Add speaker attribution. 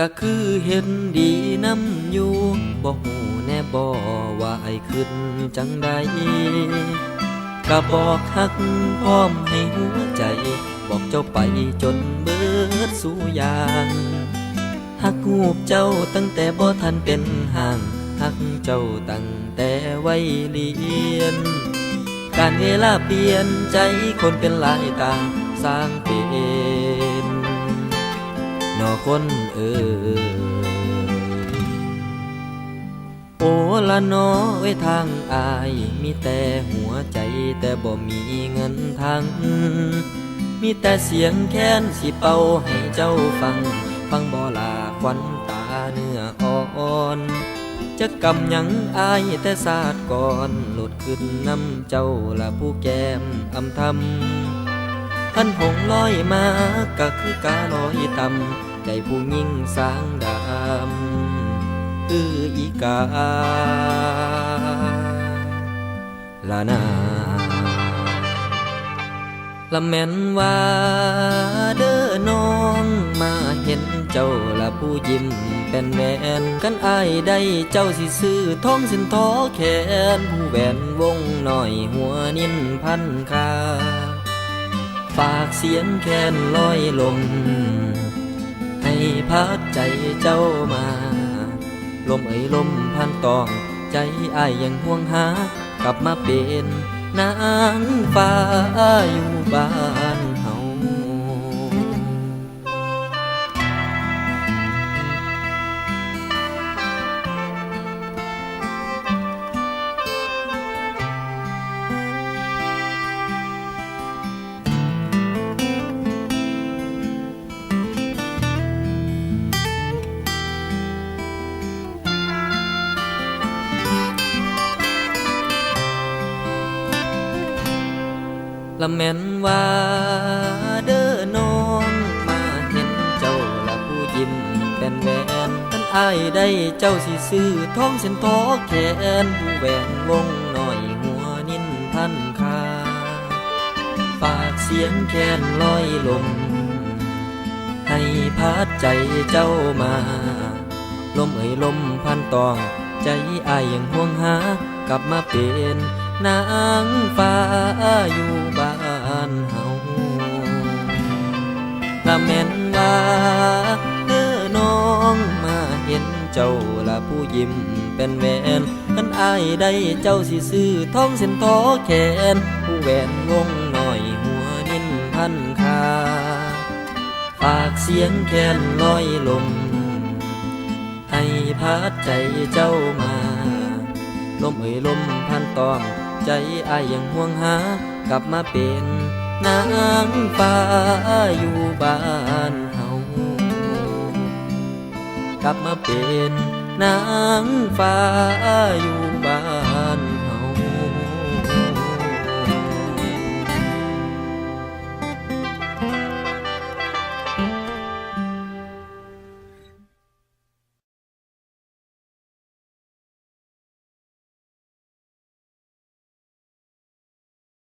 Speaker 1: ก็คือเห็นดีน้ำอยู่บ่หูแน่บ่ว่าไอ้ขึ้นจังใดก็บอกฮักพร้อมให้หัวใจ บอกเจ้าไปจนเบิดสู่ยางฮักหูบเจ้าตั้งแต่บ่ทันเป็นห่างฮักเจ้าตั้งแต่ไวัยเรียน การเวลาเปลี่ยนใจคนเป็นหลายต่างสร้างเป็น นอคนเอ่ยโอละนอไว้ทางอาย มีแต่หัวใจแต่บ่มีเงินทางมีแต่เสียงแค้นสิเป่าให้เจ้าฟัง ฟังบ่ลาควันตาเนื้ออ่อนจะกำยังอายแต่ศาสตร์ก่อนหลุดขึ้นน้ำเจ้าละผู้แก้มอำทำ ท่านหงลอยมาก็คือกาลอยต่ำใจผู้ยิ่งสร้างดำอืออีกาลานาละแม่นว่าเด้อน้องมาเห็นเจ้าละผู้ยิ้มเป็นแหวนกันอายได้เจ้าสิซื้อท้องสินท้อแขนผู้แหวนวงหน่อยหัวนินพันคา ฝากเสียงแค้นลอยลม ให้พัดใจเจ้ามา ลมเอ่ยลมพันตอง ใจอายยังห่วงหา กลับมาเป็นนางฟ้าอยู่บ้านเฮ ละแม่นว่าเด้อน้องมาเห็นเจ้าละผู้ยิ้มเป็นแหวนท่านอายได้เจ้าสิซื้อทองเส้นท้อแขนผู้แหวนวงหน่อยหัวนินพันคาฝากเสียงแคนลอยลมให้พัดใจเจ้ามา ลมเอ่ยลมพันตอง ใจอายยังห่วงหากลับมาเป็นนางฟ้าอยู่ เจ้าละผู้ยิ้มเป็นแหวนท่านอายได้เจ้าสิซื้อทองเส้นท้อแขน ผู้แหวนวงหน่อยหัวนิ่นพันคาฝากเสียงแคนลอยลม ให้พัดใจเจ้ามา ลมเอ่ยลมพันตอม ใจอายยังห่วงหากลับมาเป็นนางฟ้าอยู่บ้าน กลับมาเป็นนางฟ้าอยู่บ้าน